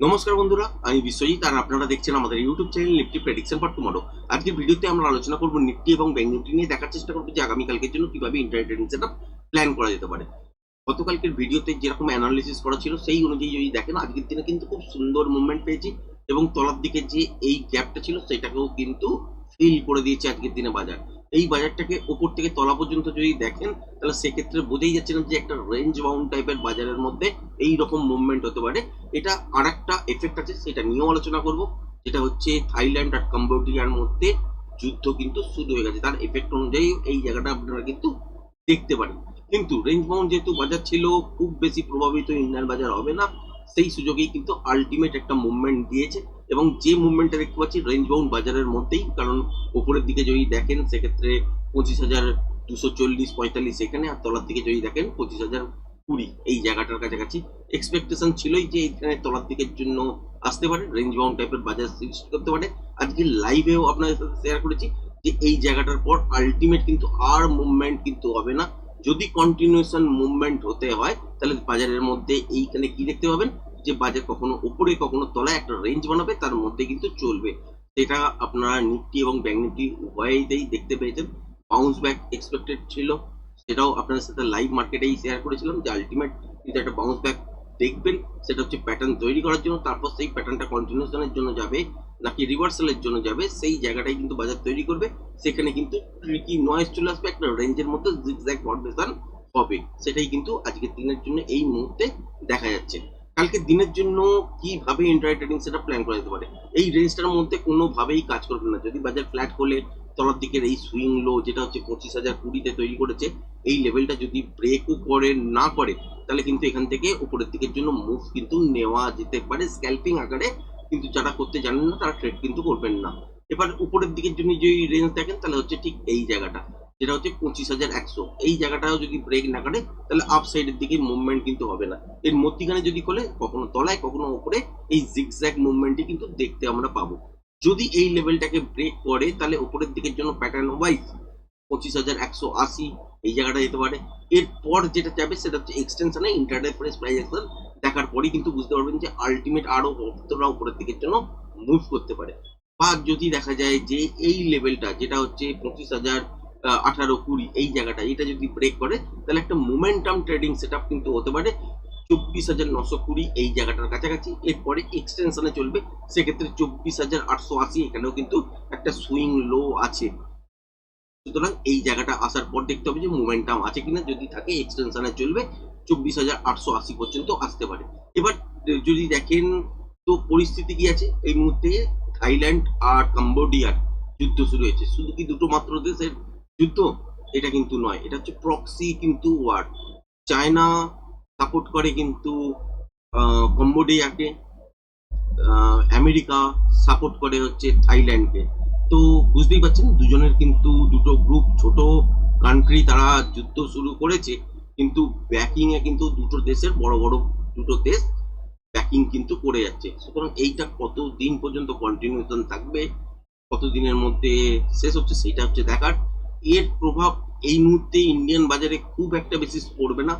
নমস্কার বন্ধুরা, আমি বিশ্বজিৎ আর আপনারা দেখছেন আমাদের YouTube channel Nifty prediction for tomorrow আজকের ভিডিওতে আমরা আলোচনা করব নিফটি এবং ব্যাংক নিফটি নিয়ে দেখার চেষ্টা করব যে আগামীকালকের জন্য কীভাবে ইন্টারনেট সেটআপ প্ল্যান করা যেতে পারে। গতকালকের ভিডিওতে যেরকম অ্যানালিসিস করা ছিল, সেই অনুযায়ী যদি দেখেন, আজকের দিনে কিন্তু খুব সুন্দর মুভমেন্ট পেয়েছি এবং তলার দিকে যে এই গ্যাপটা ছিল, সেটাকেও কিন্তু ফিল করে দিয়েছে আজকের দিনে বাজার। এই বাজারটাকে ওপর থেকে তলা পর্যন্ত যদি দেখেন, তাহলে সেক্ষেত্রে বোঝাই যাচ্ছে না যে একটা রেঞ্জ বাউন্ড টাইপের বাজারের মধ্যে এই রকম মুভমেন্ট হতে পারে। এটা আর একটা এফেক্ট আছে, সেটা নিয়েও আলোচনা করব। যেটা হচ্ছে থাইল্যান্ড আর কম্বোডিয়ার মধ্যে যুদ্ধ কিন্তু শুরু হয়ে গেছে। তার এফেক্ট অনুযায়ী এই জায়গাটা আপনারা কিন্তু দেখতে পারেন। কিন্তু রেঞ্জ বাউন্ড যেহেতু বাজার ছিল, খুব বেশি প্রভাবিত ইন্ডিয়ান বাজার হবে না। সেই সুযোগেই কিন্তু আলটিমেট একটা মুভমেন্ট দিয়েছে। এবং যে মুভমেন্টটা দেখতে পাচ্ছি রেঞ্জ বাউন্ড বাজারের মধ্যেই, কারণ উপরের দিকে যদি দেখেন, সেক্ষেত্রে পঁচিশ হাজার দুশো চল্লিশ পঁয়তাল্লিশ এখানে, আর তলার দিকে যদি দেখেন, পঁচিশ হাজার কুড়ি। এই জায়গাটার কাছাকাছি এক্সপেকটেশন ছিলই যে এখানে তলার দিকের জন্য আসতে পারে রেঞ্জ বাউন্ড টাইপের বাজার সৃষ্টি করতে পারে। আজকে লাইভেও আপনাদের সাথে শেয়ার করেছি যে এই জায়গাটার পর আলটিমেট কিন্তু আর মুভমেন্ট কিন্তু হবে না। যদি কন্টিনিউশন মুভমেন্ট হতে হয়, তাহলে বাজারের মধ্যে এইখানে কি দেখতে পাবেন? যে বাজার কখনো উপরে, কখনো তলায় একটা রেঞ্জ বানাবে, তার মধ্যে কিন্তু চলবে। সেটা আপনারা নিফটি এবং ব্যাংক নিফটি উভয়তেই দেখতে পেয়েছেন। বাউন্স ব্যাক এক্সপেক্টেড ছিল। সেটাও আপনাদের সাথে লাইভ মার্কেটেই শেয়ার করেছিলাম, যে আলটিমেট কিন্তু একটা বাউন্স ব্যাক দেখবেন, সেটা হচ্ছে প্যাটার্ন তৈরি করার জন্য, তারপর সেই প্যাটার্নটা কন্টিনিউশনের জন্য যাবে, নাকি রিভার্সালের জন্য যাবে, সেই জায়গাটাই কিন্তু বাজার তৈরি করবে। সেখানে কিন্তু কি নয়েজ চলে আসবে, একটা রেঞ্জের মধ্যে জিগজ্যাগ ফরমেশন হবে। সেটাই কিন্তু আজকের দিনের জন্য এই মুহূর্তে দেখা যাচ্ছে। কালকে দিনের জন্য কীভাবে ইন্টারনেট ট্রেডিং সেটা প্ল্যান করা যেতে পারে? এই রেঞ্জটার মধ্যে কোনোভাবেই কাজ করবে না। যদি বাজার ফ্ল্যাট করলে তলার দিকের এই সুইং লো যেটা হচ্ছে পঁচিশ হাজার কুড়িতে তৈরি করেছে, এই লেভেলটা যদি ব্রেকও করে না করে, তাহলে কিন্তু এখান থেকে উপরের দিকের জন্য মুভ কিন্তু নেওয়া যেতে পারে স্ক্যাল্পিং আকারে। কিন্তু যারা করতে জানেন না, তারা ট্রেড কিন্তু করবেন না। এবার উপরের দিকের জন্য যদি রেঞ্জ দেখেন, তাহলে হচ্ছে ঠিক এই জায়গাটা। যেটা হচ্ছে পঁচিশ হাজার একশো। এই জায়গাটাও যদি ব্রেক না করে, তাহলে আপ সাইডের দিকে মুভমেন্ট কিন্তু হবে না। এর মধ্যিখানে যদি খোলে, কখনো তলায়, কখনো ওপরে এই জিগজ্যাগ মুভমেন্টই কিন্তু দেখতে আমরা পাবো। যদি এই লেভেলটাকে ব্রেক করে, তাহলে উপরের দিকের জন্য প্যাটার্ন ওয়াইজ পঁচিশ হাজার একশো আশি এই জায়গাটা যেতে পারে। এরপর যেটা যাবে, সেটা হচ্ছে এক্সটেনশনে ইন্টারডে প্রাইস প্রাইস দেখার পরেই কিন্তু বুঝতে পারবেন যে আলটিমেট আরও কতটা উপরের দিকের জন্য মুভ করতে পারে। বা যদি দেখা যায় যে এই লেভেলটা যেটা হচ্ছে পঁচিশ হাজার আঠারো, কুড়ি, এই জায়গাটা এটা যদি ব্রেক করে, তাহলে একটা মোমেন্টাম ট্রেডিং সেট কিন্তু হতে পারে। চব্বিশ হাজার নশো কুড়ি এই জায়গাটার কাছাকাছি। এরপরে এক্সটেনশনে চলবে। সেক্ষেত্রে চব্বিশ হাজার আটশো আশি এখানেও কিন্তু একটা সুইং লো আছে। সুতরাং এই জায়গাটা আসার পর দেখতে হবে যে মোমেন্টাম আছে কিনা। যদি থাকে এক্সটেনশনে চলবে, চব্বিশ হাজার আটশো আশি পর্যন্ত আসতে পারে। এবার, যদি দেখেন তো পরিস্থিতি কি আছে? এই মুহূর্তে থাইল্যান্ড আর কম্বোডিয়ার যুদ্ধ শুরু হয়েছে। শুধু কি দুটো মাত্র দেশের যুদ্ধ, এটা কিন্তু নয়। এটা হচ্ছে প্রক্সি কিন্তু ওয়ার চায়না সাপোর্ট করে কিন্তু কম্বোডিয়াকে আমেরিকা সাপোর্ট করে হচ্ছে থাইল্যান্ডকে তো বুঝতেই পারছেন, দুজনের কিন্তু দুটো গ্রুপ ছোট কান্ট্রি তারা যুদ্ধ শুরু করেছে, কিন্তু ব্যাকিংয়ে কিন্তু দুটো দেশের, বড় বড় দুটো দেশ ব্যাকিং কিন্তু করে যাচ্ছে। সুতরাং এইটা কত দিন পর্যন্ত কন্টিনিউশন থাকবে কত দিনের মধ্যে শেষ হচ্ছে সেইটা হচ্ছে দেখার। এর প্রভাব এই মুহূর্তে ইন্ডিয়ান বাজারে খুব একটা বেশি পড়বে না।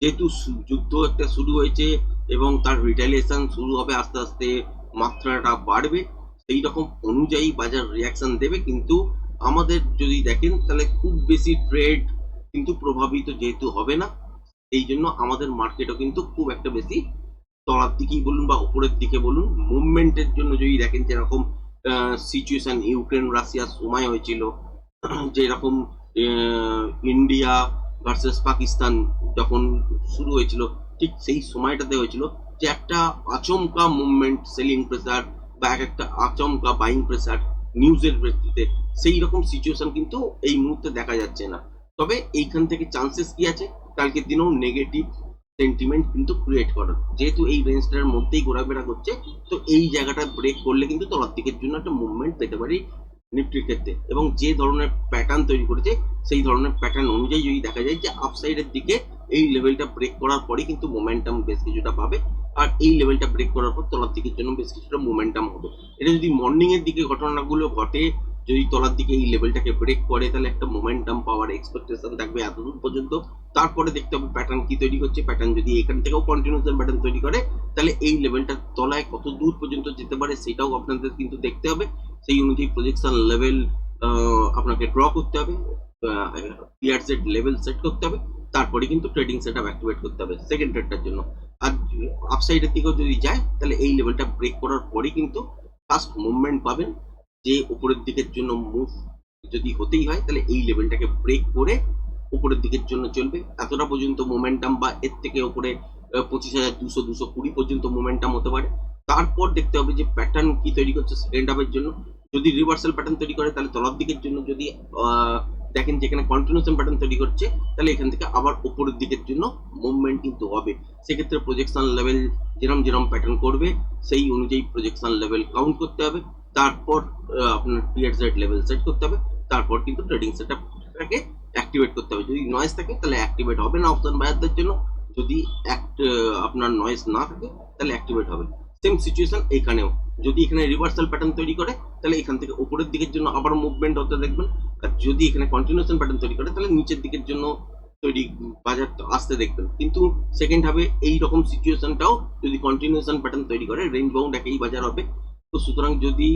যেহেতু যুদ্ধ একটা শুরু হয়েছে এবং তার রিটালিয়েশন শুরু হবে আস্তে আস্তে মাত্রাটা বাড়বে। সেই রকম অনুযায়ী বাজার রিয়াকশন দেবে। কিন্তু আমাদের যদি দেখেন, তাহলে খুব বেশি ট্রেড কিন্তু প্রভাবিত যেহেতু হবে না। এই জন্য আমাদের মার্কেটও কিন্তু খুব একটা বেশি তলার দিকেই বলুন বা উপরের দিকে বলুন মুভমেন্টের জন্য যদি দেখেন যেরকম সিচুয়েশন ইউক্রেন রাশিয়ার সময় হয়েছিল যেরকম ইন্ডিয়া ভার্সেস পাকিস্তান যখন শুরু হয়েছিল, ঠিক সেই সময়টাতে হয়েছিল যে একটা আচমকা মুভমেন্ট সেলিং প্রেসার বা এক একটা আচমকা বাইং প্রেসার নিউজের ভিত্তিতে। সেই রকম সিচুয়েশন কিন্তু এই মুহূর্তে দেখা যাচ্ছে না। তবে এইখান থেকে চান্সেস কি আছে? কালকের দিনেও নেগেটিভ সেন্টিমেন্ট কিন্তু ক্রিয়েট করার যেহেতু এই রেঞ্জটার মধ্যেই ঘোরাফেরা করছে, তো এই জায়গাটা ব্রেক করলে কিন্তু তলার দিকের জন্য একটা মুভমেন্ট পেতে পারি নিফটির ক্ষেত্রে। এবং যে ধরনের প্যাটার্ন তৈরি করেছে, সেই ধরনের প্যাটার্ন অনুযায়ী যদি দেখা যায় যে আপসাইডের দিকে এই লেভেলটা ব্রেক করার পরে কিন্তু মোমেন্টাম বেশ কিছুটা পাবে। আর এই লেভেলটা ব্রেক করার পর তলার দিকের জন্য বেশ কিছুটা মোমেন্টাম হবে। এটা যদি মর্নিং এর দিকে ঘটনাগুলো ঘটে যদি তলার দিকে এই লেভেলটাকে ব্রেক করে, তাহলে একটা মোমেন্টাম পাওয়ার এক্সপেকটেশন থাকবে এতদূর পর্যন্ত। তারপরে দেখতে হবে প্যাটার্ন কি তৈরি করছে প্যাটার্ন যদি এখান থেকেও কন্টিনিউশন প্যাটার্ন তৈরি করে, তাহলে এই লেভেলটার তলায় কত দূর পর্যন্ত যেতে পারে সেটাও আপনাদের কিন্তু দেখতে হবে। সেই অনুযায়ী প্রজেকশন লেভেল আপনাকে ড্র করতে হবে পিয়ার সেট লেভেল সেট করতে হবে। তারপরে কিন্তু ট্রেডিং সেট আপ অ্যাক্টিভেট করতে হবে সেকেন্ড ট্রেডটার জন্য। আর আপসাইডের দিকেও যদি যায়, তাহলে এই লেভেলটা ব্রেক করার পরেই কিন্তু ফার্স্ট মুভমেন্ট পাবেন। যে উপরের দিকের জন্য মুভ যদি হতেই হয়, তাহলে এই লেভেলটাকে ব্রেক করে উপরের দিকের জন্য চলবে। এতটা পর্যন্ত মোমেন্টাম বা এর থেকে উপরে পঁচিশ হাজার, দুশো দুশো কুড়ি পর্যন্ত মোমেন্টাম হতে পারে। তারপর দেখতে হবে যে প্যাটার্ন কি তৈরি করছে সেকেন্ড হাফের জন্য। যদি রিভার্সাল প্যাটার্ন তৈরি করে, তাহলে তলার দিকের জন্য যদি দেখেন যেখানে কন্টিনিউশন প্যাটার্ন তৈরি করছে, তাহলে এখান থেকে আবার উপরের দিকের জন্য মুভমেন্ট কিন্তু হবে। সেক্ষেত্রে প্রজেকশন লেভেল যেরম যেরম প্যাটার্ন করবে, সেই অনুযায়ী প্রজেকশন লেভেল কাউন্ট করতে হবে। তারপর আপনার পিয়ার সেট লেভেল সেট করতে হবে। তারপর কিন্তু ট্রেডিং সেটআপটাকে অ্যাক্টিভেট করতে হবে। যদি নয়েজ থাকে, তাহলে অ্যাক্টিভেট হবে না অপশন বায়ারদের জন্য। যদি আপনার নয়েজ না থাকে, তাহলে অ্যাক্টিভেট হবে সেম সিচুয়েশন এখানেও। যদি এখানে রিভার্সাল প্যাটার্ন তৈরি করে, তাহলে এখান থেকে উপরের দিকের জন্য আবার মুভমেন্ট হতে দেখবেন। আর যদি এখানে কন্টিনিউশন প্যাটার্ন তৈরি করে, তাহলে নিচের দিকের জন্য তৈরি বাজার আসতে দেখবেন। কিন্তু সেকেন্ড হবে এই রকম সিচুয়েশনটাও যদি কন্টিনিউশন প্যাটার্ন তৈরি করে রেঞ্জ বাউন্ড একই বাজার হবে। তো সুতরাং যদি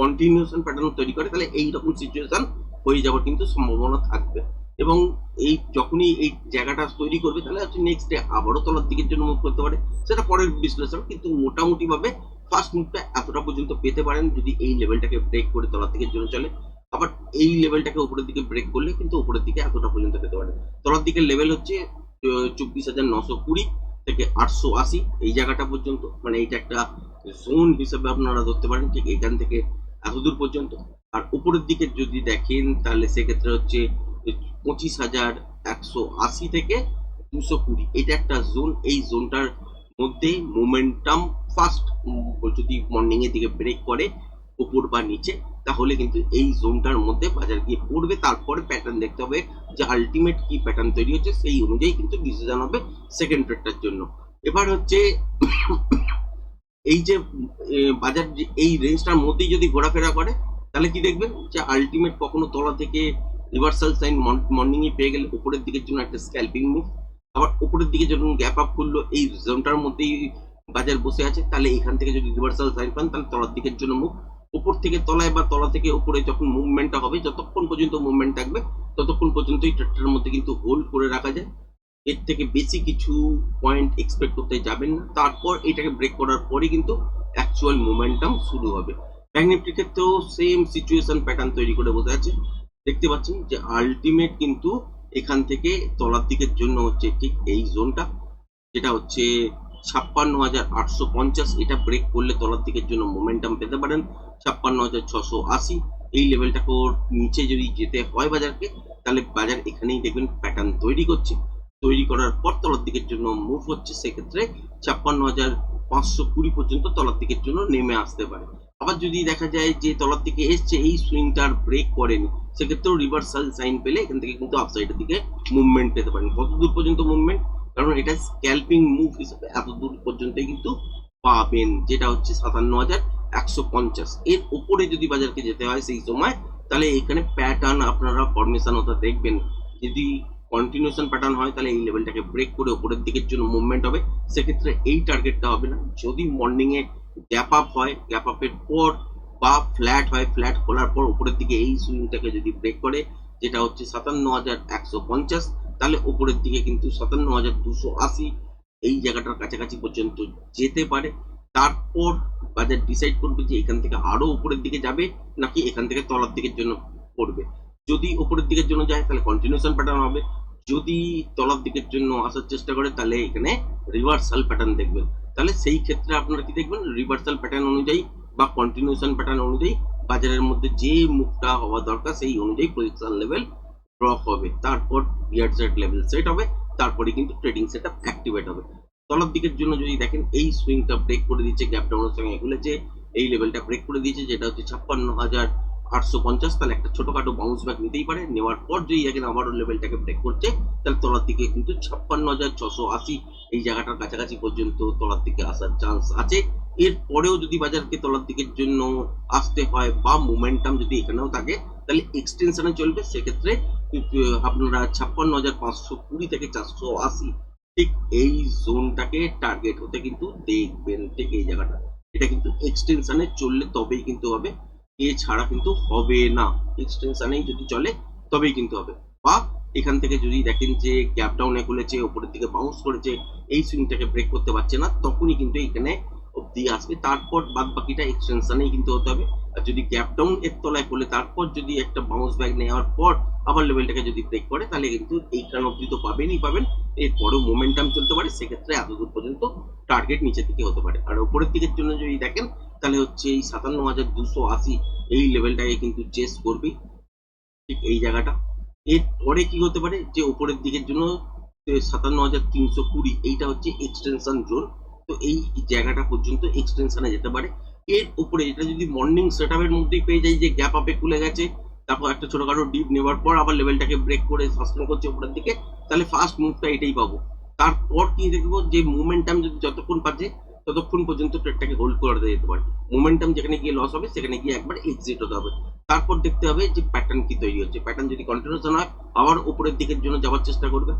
কন্টিনিউশন প্যাটার্ন তৈরি করে, তাহলে এই রকম সিচুয়েশন হয়ে যাওয়ার কিন্তু সম্ভাবনা থাকবে। এবং এই যখনই এই জায়গাটা তৈরি করবে, তাহলে হচ্ছে নেক্সট ডে আবারও তলার দিকের জন্য মুভ করতে পারে। সেটা পরের বিশ্লেষণ, কিন্তু মোটামুটি ভাবে ফার্স্ট মুভটা এতটা পর্যন্ত পেতে পারেন যদি এই লেভেলটাকে ব্রেক করে তলার দিকের জন্য চলে। আবার এই লেভেলটাকে উপরের দিকে ব্রেক করলে কিন্তু উপরের দিকে এতটা পর্যন্ত পেতে পারে। তলার দিকের লেভেল হচ্ছে চব্বিশ হাজার নশো কুড়ি। থেকে আটশো আশি, এই জায়গাটা পর্যন্ত মানে এইটা একটা জোন হিসেবে আপনারা ধরতে পারেন, ঠিক এখান থেকে এতদূর পর্যন্ত। আর উপরের দিকে যদি দেখেন, তাহলে সেক্ষেত্রে হচ্ছে পঁচিশ হাজার একশো আশি থেকে দুশো কুড়ি। এটা একটা জোন এই জোনটার মধ্যে মোমেন্টাম ফার্স্ট যদি মর্নিং এর দিকে ব্রেক করে উপর বা নিচে, তাহলে কিন্তু এই জোনটার মধ্যে বাজার গিয়ে পড়বে। তারপরে প্যাটার্ন দেখতে হবে যে আলটিমেট কি প্যাটার্ন তৈরি হচ্ছে, সেই অনুযায়ী কিন্তু ডিসিশন হবে সেকেন্ড ট্রেডটার জন্য। এবার হচ্ছে, এই যে বাজার এই রেঞ্জটার মধ্যেই যদি ঘোরাফেরা করে, তাহলে কি দেখবেন যে আলটিমেট কখনো তলা থেকে রিভার্সাল সাইন মর্নিং এ পেয়ে গেলে উপরের দিকের জন্য একটা স্ক্যাল্পিং মুভ আবার উপরের দিকে যখন গ্যাপ আপ করল এই জোনটার মধ্যেই বাজার বসে আছে, তাহলে এখান থেকে যদি রিভার্সাল সাইন পান, তাহলে তলার দিকের জন্য মুভ উপর থেকে তলায় বা তলা থেকে উপরে যখন মুভমেন্টটা হবে, যতক্ষণ পর্যন্ত মুভমেন্ট থাকবে, ততক্ষণ পর্যন্ত এই ট্রেডটার মধ্যে কিন্তু হোল্ড করে রাখা যায়। এর থেকে বেশি কিছু পয়েন্ট এক্সপেক্ট করতে যাবেন না। তারপর এটাকে ব্রেক করার পরে কিন্তু অ্যাকচুয়াল মোমেন্টাম শুরু হবে। ব্যাংক নিফটির ক্ষেত্রেও সেম সিচুয়েশন প্যাটার্ন তৈরি করে বসে আছে। দেখতে পাচ্ছেন যে আলটিমেট কিন্তু এখান থেকে তলার দিকের জন্য হচ্ছে ঠিক এই জোনটা যেটা হচ্ছে ছাপ্পান্ন হাজার আটশো পঞ্চাশ, এটা ব্রেক করলে তলার দিকের জন্য মোমেন্টাম পেতে পারেন। ছাপ্পান্ন হাজার ছশো আশি, এই লেভেলটাকে ওর নিচে যদি যেতে হয় বাজারকে, তাহলে বাজার এখানেই দেখবেন প্যাটার্ন তৈরি করছে। তৈরি করার পর তলার দিকের জন্য মুভ হচ্ছে, সেক্ষেত্রে ছাপ্পান্ন হাজার পাঁচশো কুড়ি পর্যন্ত তলার দিকের জন্য নেমে আসতে পারে। আবার যদি দেখা যায় যে তলার দিকে এসছে, এই সুইংটার ব্রেক করেনি, সেক্ষেত্রেও রিভার্সাল সাইন পেলে এখান থেকে কিন্তু আপসাইডের দিকে মুভমেন্ট পেতে পারেন। কত দূর পর্যন্ত মুভমেন্ট কারণ এটা স্ক্যাল্পিং মুভ হিসেবে এত দূর পর্যন্ত কিন্তু পাবেন, যেটা হচ্ছে সাতান্ন হাজার একশো পঞ্চাশ। এর উপরে যদি বাজারকে যেতে হয় সেই সময়, তাহলে এখানে প্যাটার্ন আপনারা ফরমেশন হতে দেখবেন। যদি কন্টিনিউশন প্যাটার্ন হয়, তাহলে এই লেভেলটাকে ব্রেক করে উপরের দিকের জন্য মুভমেন্ট হবে। সেক্ষেত্রে এই টার্গেটটা হবে না। যদি মর্নিং এ গ্যাপ আপ হয় গ্যাপ আপের পর বা ফ্ল্যাট হয় ফ্ল্যাট খোলার পর উপরের দিকে এই সুইংটাকে যদি ব্রেক করে, যেটা হচ্ছে সাতান্ন হাজার একশো পঞ্চাশ তাহলে উপরের দিকে কিন্তু সাতান্ন হাজার দুশো আশি এই জায়গাটার কাছাকাছি পর্যন্ত যেতে পারে। তারপর বাজার ডিসাইড করবে যে এখান থেকে আরও উপরের দিকে যাবে নাকি এখান থেকে তলার দিকের জন্য পড়বে যদি উপরের দিকের জন্য যায় তাহলে কন্টিনিউশন প্যাটার্ন হবে। যদি তলার দিকের জন্য আসার চেষ্টা করে তাহলে এখানে রিভার্সাল প্যাটার্ন দেখবেন। তাহলে সেই ক্ষেত্রে আপনারা কি দেখবেন? রিভার্সাল প্যাটার্ন অনুযায়ী বা কন্টিনিউশন প্যাটার্ন অনুযায়ী বাজারের মধ্যে যে মুখটা হওয়া দরকার সেই অনুযায়ী প্রজেকশন লেভেল ড্র হবে, তারপর বিয়ার সেট লেভেল সেট হবে, তারপরে কিন্তু ট্রেডিং সেট আপ অ্যাক্টিভেট হবে। তলার দিকের জন্য যদি দেখেন, এই সুইংটা ব্রেক করে দিচ্ছে গ্যাপ ডাউনের সঙ্গে খুলেছে, এই লেভেলটা ব্রেক করে দিয়েছে, যেটা হচ্ছে ছাপ্পান্ন হাজার আটশো পঞ্চাশ, তাহলে একটা ছোটখাটো বাউন্স ব্যাক নিতেই পারে। নেওয়ার পর যদি দেখেন আবারও লেভেলটাকে ব্রেক করছে, তাহলে তলার দিকে কিন্তু ছাপ্পান্ন হাজার ছশো আশি, এই জায়গাটার কাছাকাছি পর্যন্ত তলার দিকে আসার চান্স আছে। এরপরেও যদি বাজারকে তলার দিকের জন্য আসতে হয় বা মোমেন্টাম যদি এখানেও থাকে তাহলে এক্সটেনশনে চলবে, সেক্ষেত্রে আপনারা ছাপ্পান্ন হাজার পাঁচশো কুড়ি থেকে চারশো আশি, ঠিক এই জোনটাকে টার্গেট হতে কিন্তু দেখবেন ঠিক এই জায়গাটা। এটা কিন্তু এক্সটেনশনে চললে তবেই কিন্তু হবে, এছাড়া কিন্তু হবে না। এক্সটেনশনেই যদি চলে, তবেই কিন্তু হবে। বা এখান থেকে যদি দেখেন যে গ্যাপ ডাউনে খুলেছে, উপরের দিকে বাউন্স করেছে, এই সুইংটাকে ব্রেক করতে পারছে না, তখনই কিন্তু এখানে অব্দি আসবে। তারপর বাদ বাকিটা এক্সটেনশনেই কিন্তু হতে হবে। যদি গ্যাপ ডাউন এর তলায় করলে তারপর যদি একটা বাউন্স ব্যাক নেওয়ার পর আবার লেভেলটাকে যদি ব্রেক করে, তাহলে কিন্তু এইখান অব্দি তো পাবেনই পাবেন। এরপরেও মোমেন্টাম চলতে পারে, সেক্ষেত্রে এতদূর পর্যন্ত টার্গেট নিচের দিকে হতে পারে। আর উপরের দিকের জন্য যদি দেখেন, তাহলে হচ্ছে এই সাতান্ন হাজার দুশো আশি, এই লেভেলটাকে কিন্তু চেস করবে ঠিক এই জায়গাটা। এরপরে কি হতে পারে, যে উপরের দিকের জন্য সাতান্ন হাজার তিনশো কুড়ি, এইটা হচ্ছে এক্সটেনশন জোন তো এই জায়গাটা পর্যন্ত এক্সটেনশনে যেতে পারে। এর উপরে, এটা যদি মর্নিং সেট আপের মধ্যেই পেয়ে যাই যে গ্যাপ আপে খুলে গেছে, তারপর একটা ছোটখাটো ডিপ নেওয়ার পর আবার লেভেলটাকে ব্রেক করে সাস্টেন করছে উপরের দিকে, তাহলে ফার্স্ট মুভটা এটাই পাবো। তারপর কি দেখব যে মোমেন্টাম যদি যতক্ষণ পাচ্ছে, ততক্ষণ পর্যন্ত ট্রেডটাকে হোল্ড করে যেতে পারে। মোমেন্টাম যেখানে গিয়ে লস হবে, সেখানে গিয়ে একবার এক্সিট হতে হবে। তারপর দেখতে হবে যে প্যাটার্ন কি তৈরি হচ্ছে। প্যাটার্ন যদি কন্টিনিউশন হয়, আবার উপরের দিকের জন্য যাওয়ার চেষ্টা করবে।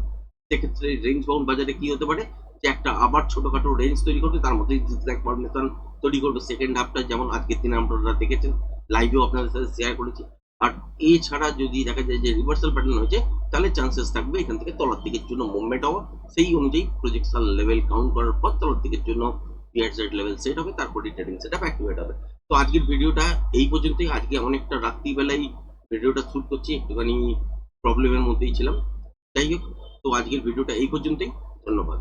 সেক্ষেত্রে রেঞ্জ বাউন্ড বাজারে কি হতে পারে? যে একটা আবার ছোটখাটো রেঞ্জ তৈরি করবে, তার মধ্যে জিগজ্যাগ ফরমেশন তৈরি করবে। সেকেন্ড হাফটা যেমন আজকের দিনে আপনারা দেখেছেন লাইভেও আপনাদের সাথে শেয়ার করেছি। আর এছাড়া যদি দেখা যায় যে রিভার্সাল প্যাটার্ন হয়েছে, তাহলে চান্সেস থাকবে এখান থেকে তলার দিকের জন্য মুভমেন্ট হওয়া। সেই অনুযায়ী প্রজেকশন লেভেল কাউন্ট করার পর তলার দিকের জন্য পিয়ার লেভেল সেট হবে, তারপরে ট্রেডিং সেট আপ অ্যাক্টিভেট হবে। তো আজকের ভিডিওটা এই পর্যন্তই। আজকে অনেকটা রাত্রিবেলায় ভিডিওটা শ্যুট করছি, একটুখানি প্রবলেমের মধ্যেই ছিলাম। যাই হোক, তো আজকের ভিডিওটা এই পর্যন্তই। ধন্যবাদ।